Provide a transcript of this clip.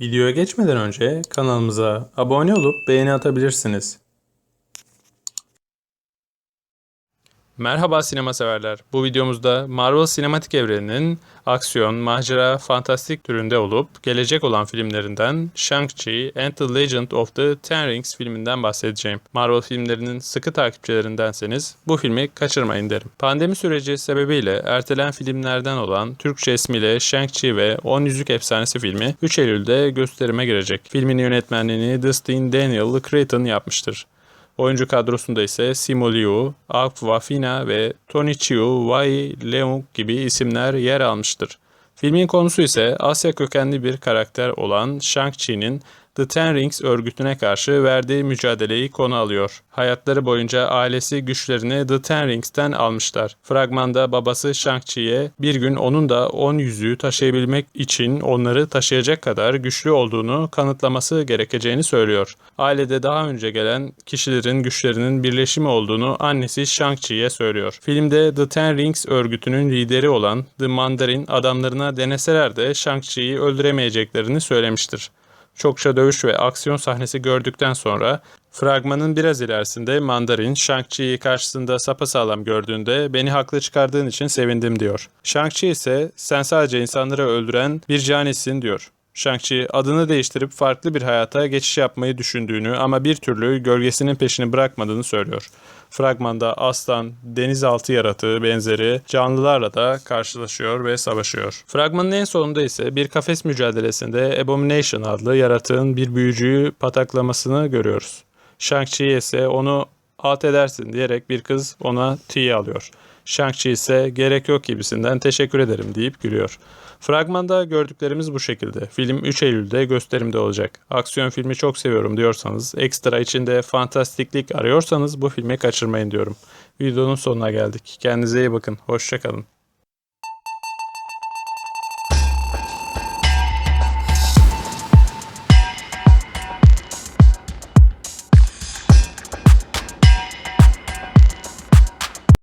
Videoya geçmeden önce kanalımıza abone olup beğeni atabilirsiniz. Merhaba sinema severler. Bu videomuzda Marvel sinematik evreninin aksiyon, macera, fantastik türünde olup gelecek olan filmlerinden Shang-Chi and the Legend of the Ten Rings filminden bahsedeceğim. Marvel filmlerinin sıkı takipçilerindenseniz bu filmi kaçırmayın derim. Pandemi süreci sebebiyle ertelen filmlerden olan Türkçe ismiyle Shang-Chi ve On Yüzük Efsanesi filmi 3 Eylül'de gösterime girecek. Filmin yönetmenliğini Dustin Daniel Cretton yapmıştır. Oyuncu kadrosunda ise Simu Liu, Awkwafina ve Tonichiu Wai Leung gibi isimler yer almıştır. Filmin konusu ise Asya kökenli bir karakter olan Shang-Chi'nin The Ten Rings örgütüne karşı verdiği mücadeleyi konu alıyor. Hayatları boyunca ailesi güçlerini The Ten Rings'ten almışlar. Fragmanda babası Shang-Chi'ye bir gün onun da 10 yüzüğü taşıyabilmek için onları taşıyacak kadar güçlü olduğunu kanıtlaması gerekeceğini söylüyor. Ailede daha önce gelen kişilerin güçlerinin birleşimi olduğunu annesi Shang-Chi'ye söylüyor. Filmde The Ten Rings örgütünün lideri olan The Mandarin adamlarına deneseler de Shang-Chi'yi öldüremeyeceklerini söylemiştir çokça dövüş ve aksiyon sahnesi gördükten sonra fragmanın biraz ilerisinde Mandarin Shang-Chi'yi karşısında sapasağlam gördüğünde beni haklı çıkardığın için sevindim diyor. Shang-Chi ise sen sadece insanları öldüren bir canisin diyor. Shang-Chi adını değiştirip farklı bir hayata geçiş yapmayı düşündüğünü ama bir türlü gölgesinin peşini bırakmadığını söylüyor. Fragmanda aslan, denizaltı yaratığı benzeri canlılarla da karşılaşıyor ve savaşıyor. Fragmanın en sonunda ise bir kafes mücadelesinde Abomination adlı yaratığın bir büyücüyü pataklamasını görüyoruz. Shang-Chi ise onu alt edersin diyerek bir kız ona tiye alıyor. Shang-Chi ise gerek yok gibisinden teşekkür ederim deyip gülüyor. Fragmanda gördüklerimiz bu şekilde. Film 3 Eylül'de gösterimde olacak. Aksiyon filmi çok seviyorum diyorsanız, ekstra içinde fantastiklik arıyorsanız bu filmi kaçırmayın diyorum. Videonun sonuna geldik. Kendinize iyi bakın. Hoşçakalın.